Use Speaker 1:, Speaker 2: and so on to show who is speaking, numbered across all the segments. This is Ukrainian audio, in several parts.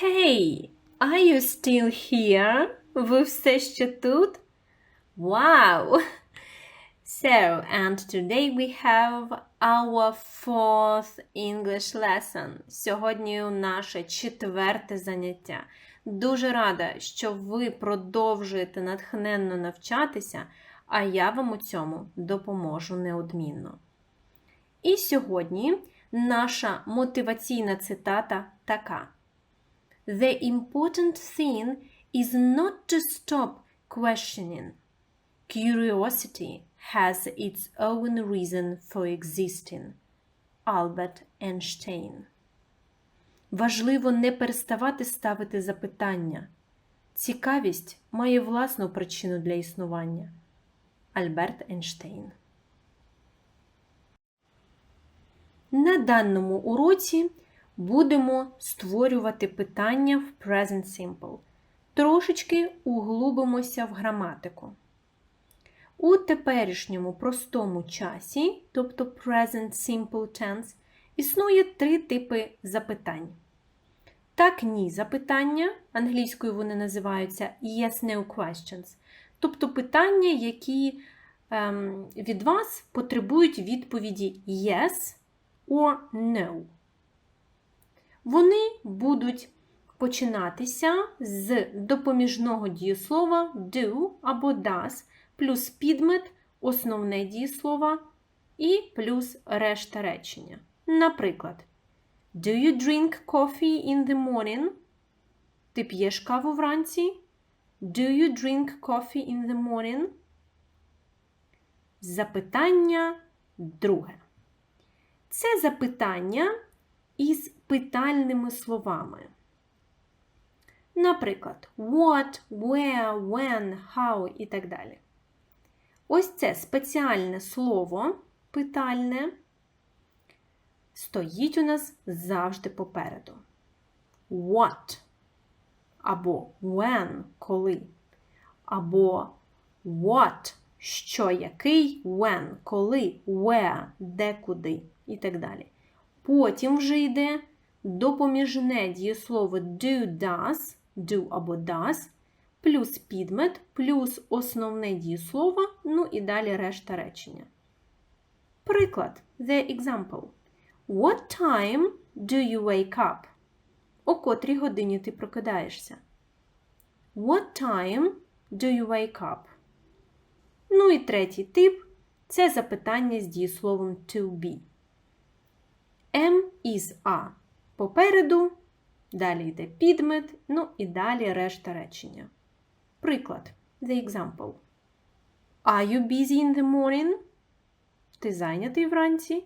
Speaker 1: Hey, are you still here? Ви все ще тут? Wow! So, and today we have our fourth English lesson. Сьогодні наше четверте заняття. Дуже рада, що ви продовжуєте натхненно навчатися, а я вам у цьому допоможу неодмінно. І сьогодні наша мотиваційна цитата така. The important thing is not to stop questioning. Curiosity has its own reason for existing. Альберт Ейнштейн. Важливо не переставати ставити запитання. Цікавість має власну причину для існування. Альберт Ейнштейн. На даному уроці будемо створювати питання в Present Simple. Трошечки углубимося в граматику. У теперішньому простому часі, тобто Present Simple Tense, існує три типи запитань. Так, ні запитання, англійською вони називаються yes-no questions, тобто питання, які ем, від вас потребують відповіді yes or no. Вони будуть починатися з допоміжного дієслова do або does, плюс підмет, основне дієслово і плюс решта речення. Наприклад, Do you drink coffee in the morning? Ти п'єш каву вранці? Do you drink coffee in the morning? Запитання друге. Це запитання із питальними словами. Наприклад, what, where, when, how і так далі. Ось це спеціальне слово питальне стоїть у нас завжди попереду. What або when, коли, або what, що який, when, коли, where, де куди і так далі. Потім вже йде допоміжне дієслово do, does, do або does, плюс підмет, плюс основне дієслово, ну і далі решта речення. Приклад. The example. What time do you wake up? О котрій годині ти прокидаєшся? What time do you wake up? Ну і третій тип це запитання з дієсловом to be. Am is A. Попереду, далі йде підмет, ну і далі решта речення. Приклад. The example. Are you busy in the morning? Ти зайнятий вранці?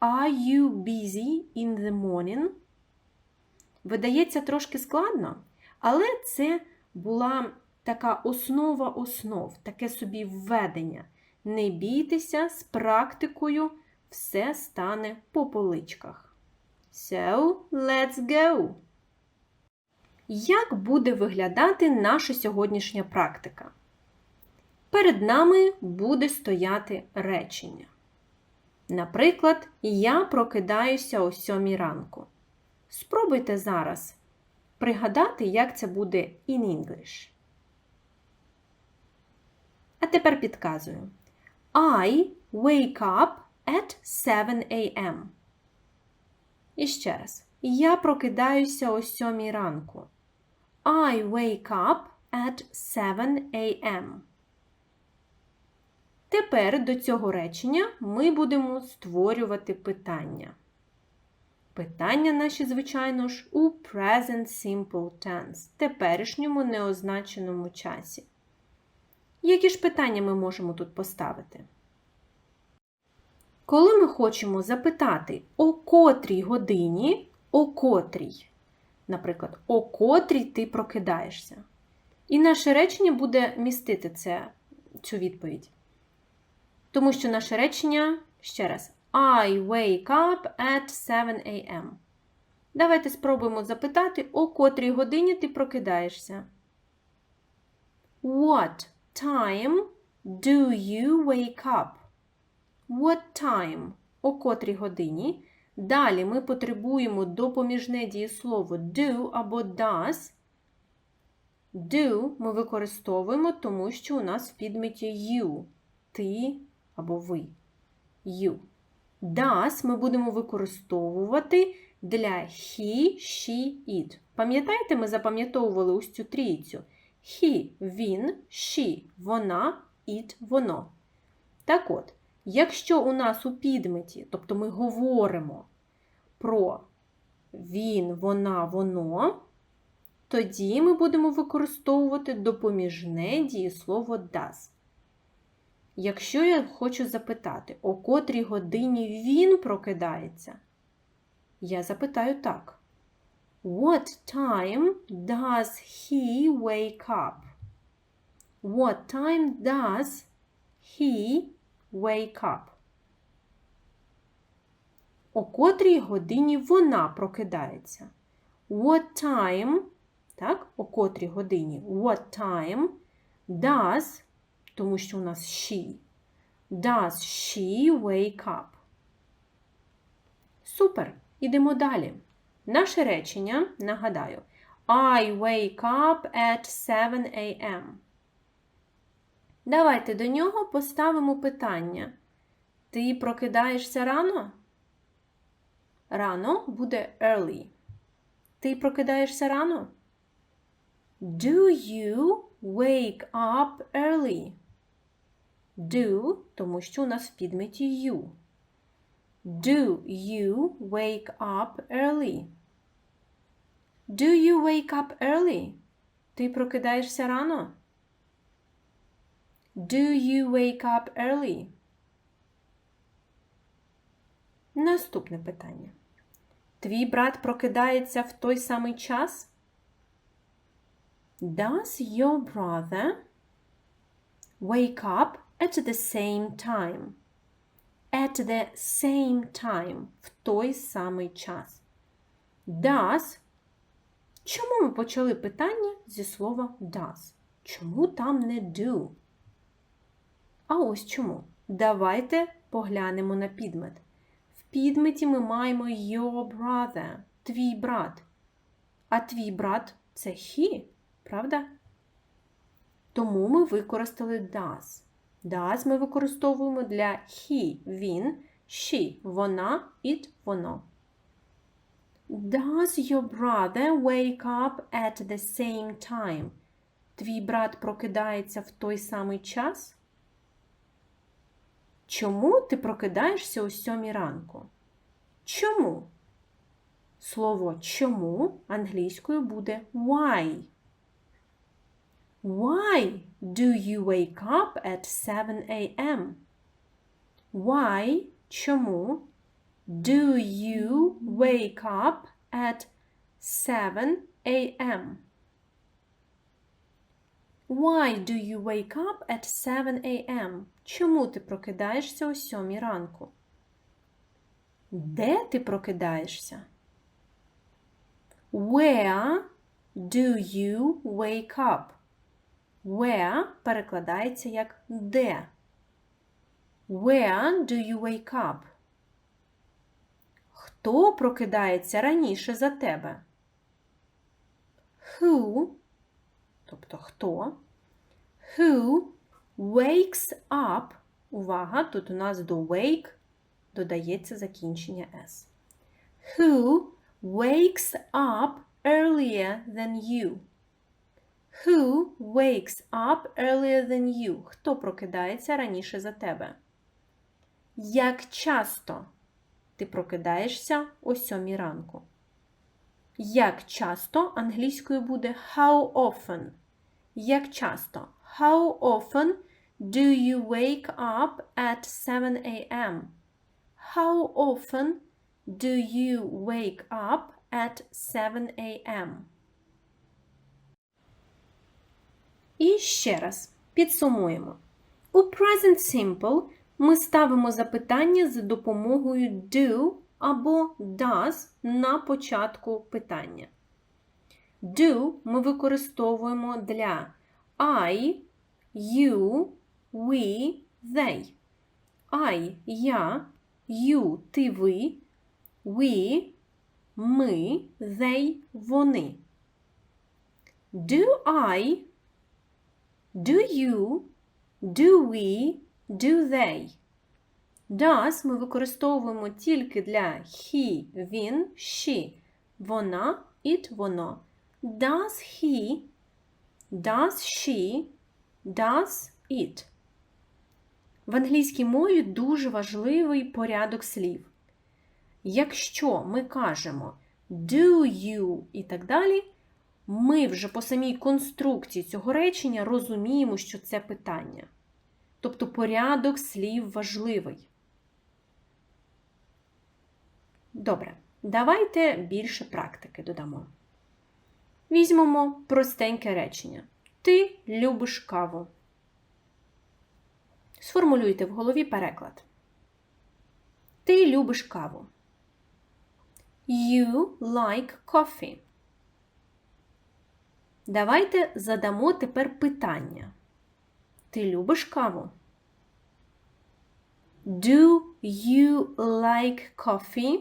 Speaker 1: Are you busy in the morning? Видається трошки складно, але це була така основа основ, таке собі введення. Не бійтеся з практикою все стане по поличках. So, let's go! Як буде виглядати наша сьогоднішня практика? Перед нами буде стояти речення. Наприклад, я прокидаюся о сьомій ранку. Спробуйте зараз пригадати, як це буде in English. А тепер підказую. I wake up at 7 a.m. І ще раз. Я прокидаюся о 7 ранку. I wake up at 7 a.m. Тепер до цього речення ми будемо створювати питання. Питання наші, звичайно ж, у Present Simple Tense, теперішньому неозначеному часі. Які ж питання ми можемо тут поставити? Коли ми хочемо запитати, о котрій годині, о котрій, наприклад, о котрій ти прокидаєшся. І наше речення буде містити це, цю відповідь. Тому що наше речення, ще раз, I wake up at 7 a.m. Давайте спробуємо запитати, о котрій годині ти прокидаєшся. What time do you wake up? What time? О котрій годині? Далі ми потребуємо допоміжне дієслово do або does. Do ми використовуємо, тому що у нас в підметі you. Ти або ви. You. Does ми будемо використовувати для he, she, it. Пам'ятаєте, ми запам'ятовували ось цю трійцю. He він, she вона, it воно. Так от, якщо у нас у підметі, тобто ми говоримо про він, вона, воно, тоді ми будемо використовувати допоміжне дієслово does. Якщо я хочу запитати, о котрій годині він прокидається, я запитаю так. What time does he wake up? What time does he wake up? О котрій годині вона прокидається? What time, так, о котрій годині? What time does, тому що у нас she, does she wake up? Супер! Ідемо далі. Наше речення, нагадаю, I wake up at 7 a.m. Давайте до нього поставимо питання. Ти прокидаєшся рано? Рано буде early. Ти прокидаєшся рано? Do you wake up early? Do, тому що у нас в підметі you. Do you wake up early? Do you wake up early? Ти прокидаєшся рано? Do you wake up early? Наступне питання. Твій брат прокидається в той самий час? Does your brother wake up at the same time? At the same time. В той самий час. Does. Чому ми почали питання зі слова does? Чому там не do? А ось чому. Давайте поглянемо на підмет. В підметі ми маємо your brother, твій брат. А твій брат це he, правда? Тому ми використали does. Does ми використовуємо для he, він, she, вона, it, воно. Does your brother wake up at the same time? Твій брат прокидається в той самий час? Чому ти прокидаєшся о сьомій ранку? Чому? Слово чому англійською буде why. Why do you wake up at 7 a.m.? Why чому do you wake up at 7 a.m.? Why do you wake up at 7 a.m.? Чому ти прокидаєшся о 7 ранку? Де ти прокидаєшся? Where do you wake up? Where перекладається як де. Where do you wake up? Хто прокидається раніше за тебе? Who, тобто хто? Who wakes up. Увага, тут у нас до wake додається закінчення S. Who wakes up earlier than you? Who wakes up earlier than you? Хто прокидається раніше за тебе? Як часто ти прокидаєшся о сьомій ранку? Як часто англійською буде how often? Як часто? How often do you wake up at 7 a.m.? How often do you wake up at 7 a.m.? І ще раз підсумуємо. У Present Simple ми ставимо запитання за допомогою do або does на початку питання. Do ми використовуємо для I, you, we, they. I я, you ти ви, we, ми, they, вони. Do I, do you, do we, do they. Does ми використовуємо тільки для he, він, she, вона, it, воно. Does he, does she, does it. В англійській мові дуже важливий порядок слів. Якщо ми кажемо do you і так далі, ми вже по самій конструкції цього речення розуміємо, що це питання. Тобто порядок слів важливий. Добре, давайте більше практики додамо. Візьмемо простеньке речення. Ти любиш каву. Сформулюйте в голові переклад. Ти любиш каву. You like coffee. Давайте задамо тепер питання. Ти любиш каву? Do you like coffee?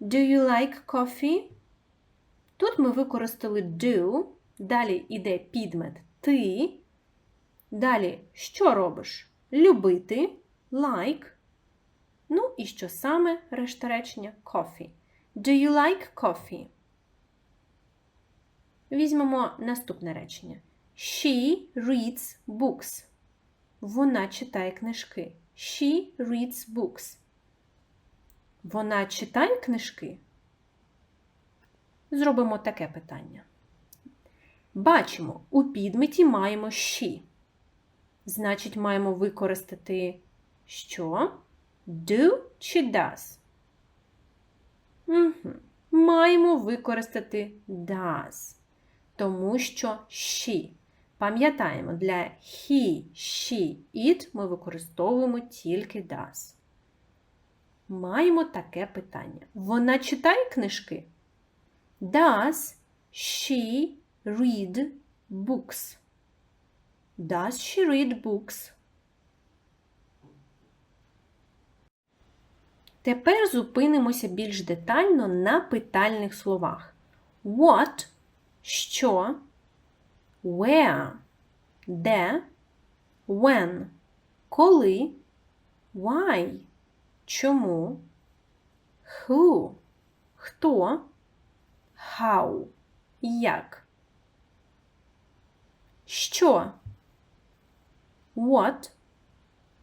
Speaker 1: Do you like coffee? Тут ми використали do, далі йде підмет ти. Далі, що робиш? Любити, like. Ну і що саме решта речення coffee. Do you like coffee? Візьмемо наступне речення. She reads books. Вона читає книжки. She reads books. Вона читає книжки? Зробимо таке питання. Бачимо, у підметі маємо she. Значить, маємо використати що? Do чи does? Угу. Маємо використати does, тому що she. Пам'ятаємо, для he, she, it ми використовуємо тільки does. Маємо таке питання. Вона читає книжки? Does she read books? Does she read books? Тепер зупинимося більш детально на питальних словах. What що, where де, when коли, why чому, who хто, how як. Що? What?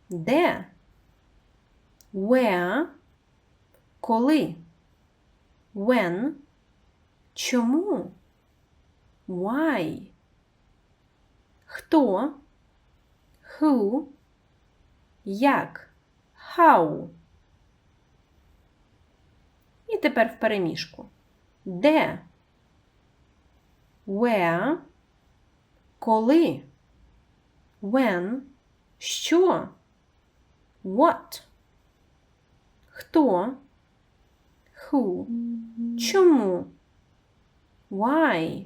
Speaker 1: Де? Where? Коли? When? Чому? Why? Хто? Who? Як? How? І тепер в переміжку. Де? Where? Коли? When? Що? What? Хто? Who? Чому? Why?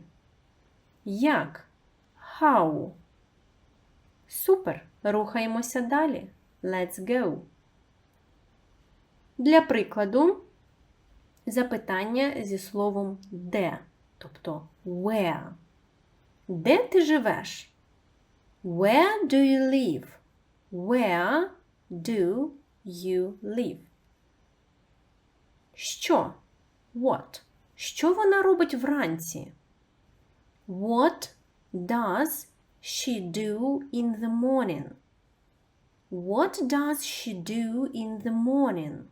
Speaker 1: Як? How? Супер! Рухаємося далі. Let's go. Для прикладу запитання зі словом де, тобто where. Де ти живеш? Where do you live? Where do you live? Що? What? Що вона робить вранці? What does she do in the morning? What does she do in the morning?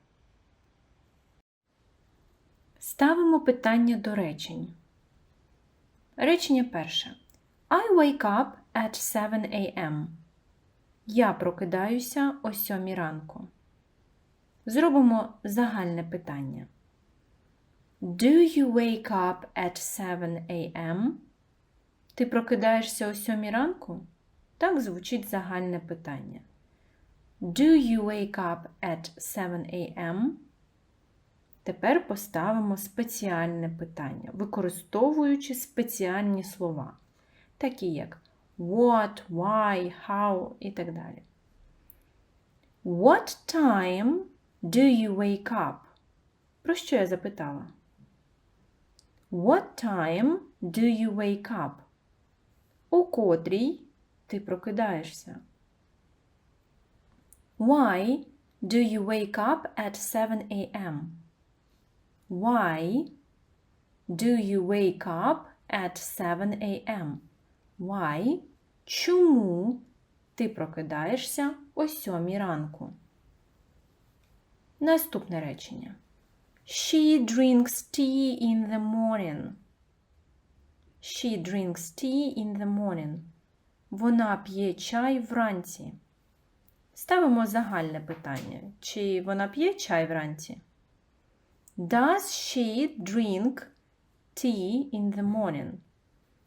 Speaker 1: Ставимо питання до речень. Речення перше. I wake up at 7 a.m. Я прокидаюся о 7 ранку. Зробимо загальне питання. Do you wake up at 7 a.m.? Ти прокидаєшся о 7 ранку? Так звучить загальне питання. Do you wake up at 7 a.m.? Тепер поставимо спеціальне питання, використовуючи спеціальні слова, такі як what, why, how і так далі. What time do you wake up? Про що я запитала? What time do you wake up? У котрій ти прокидаєшся? Why do you wake up at 7 a.m.? Why do you wake up at 7 a.m.? Why? Чому ти прокидаєшся о 7 ранку? Наступне речення. She drinks tea in the morning. She drinks tea in the morning. Вона п'є чай вранці. Ставимо загальне питання. Чи вона п'є чай вранці? Does she drink tea in the morning?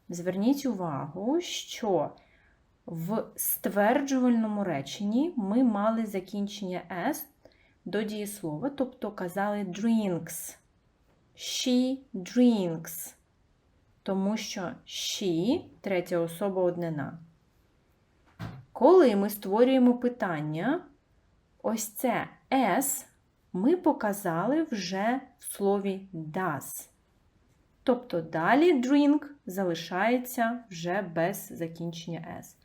Speaker 1: Зверніть увагу, що в стверджувальному реченні ми мали закінчення S до дієслова, тобто казали drinks. She drinks. Тому що she третя особа однина. Коли ми створюємо питання, ось це S ми показали вже в слові does. Тобто далі drink залишається вже без закінчення S.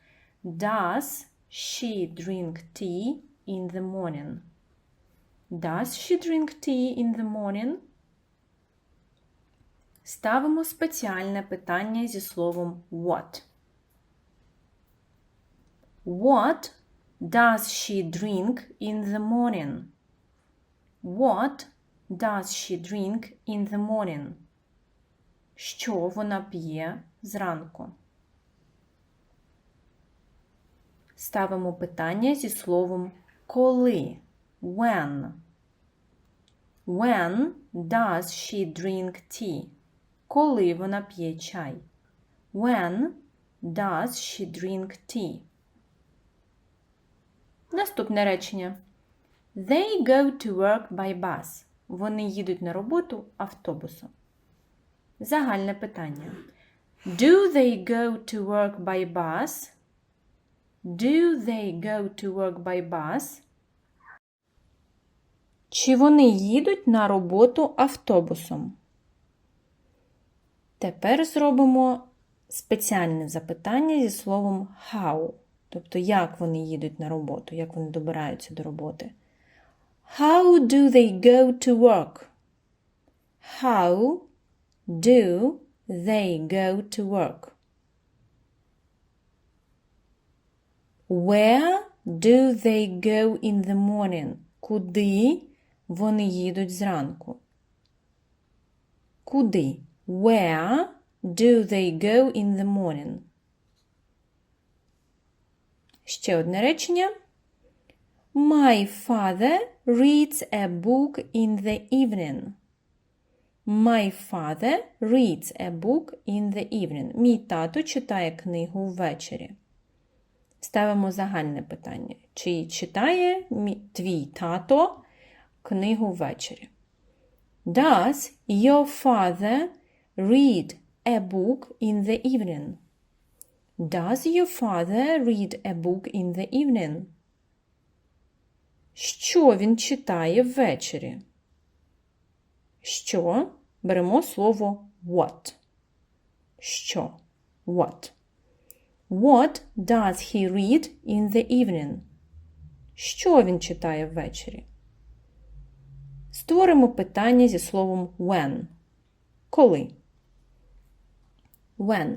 Speaker 1: Does she drink tea in the morning? Does she drink tea in the morning? Ставимо спеціальне питання зі словом what. What does she drink in the morning? What does she drink in the morning? Що вона п'є зранку? Ставимо питання зі словом коли. When. When does she drink tea? Коли вона п'є чай? When does she drink tea? Наступне речення. They go to work by bus. Вони їдуть на роботу автобусом. Загальне питання. Do they go to work by bus? Do they go to work by bus? Чи вони їдуть на роботу автобусом? Тепер зробимо спеціальне запитання зі словом how. Тобто, як вони їдуть на роботу, як вони добираються до роботи. How do they go to work? How do they go to work? Where do they go in the morning? Куди вони їдуть зранку? Куди? Where do they go in the morning? Ще одне речення. My father reads a book in the evening. My father reads a book in the evening. Мій тато читає книгу ввечері. Ставимо загальне питання. Чи читає твій тато книгу ввечері? Does your father read a book in the evening? Does your father read a book in the evening? Що він читає ввечері? Що? Беремо слово what. Що? What? What does he read in the evening? Що він читає ввечері? Створимо питання зі словом when. Коли? When.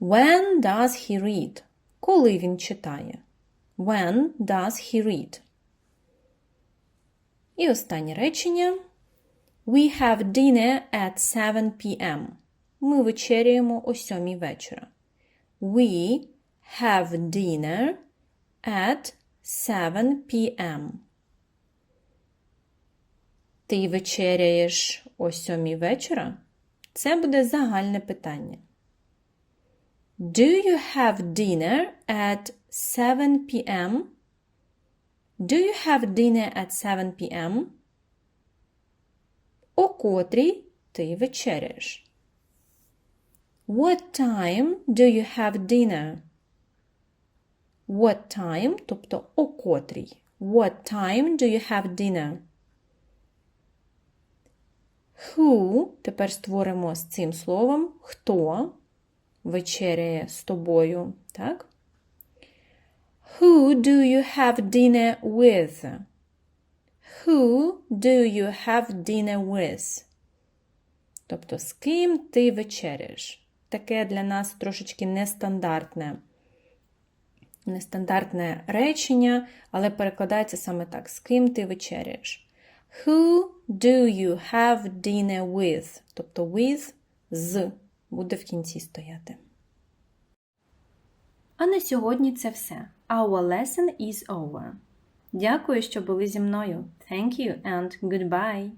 Speaker 1: When does he read? Коли він читає? When does he read? І останнє речення. We have dinner at 7 p.m. Ми вечеряємо о 7 вечора. We have dinner at 7 p.m. Ти вечеряєш о 7 вечора? Це буде загальне питання. Do you have dinner at 7 p.m.? Do you have dinner at 7 p.m.? О котрій ти вечеряєш? What time do you have dinner? What time, тобто о котрій. What time do you have dinner? Who тепер створимо з цим словом хто вечеряє з тобою, так? Who do you have dinner with? Who do you have dinner with? Тобто, з ким ти вечеряєш? Таке для нас трошечки нестандартне. Нестандартне речення, але перекладається саме так: з ким ти вечеряєш. Who do you have dinner with? Тобто with з буде в кінці стояти. А на сьогодні це все. Our lesson is over. Дякую, що були зі мною. Thank you and goodbye.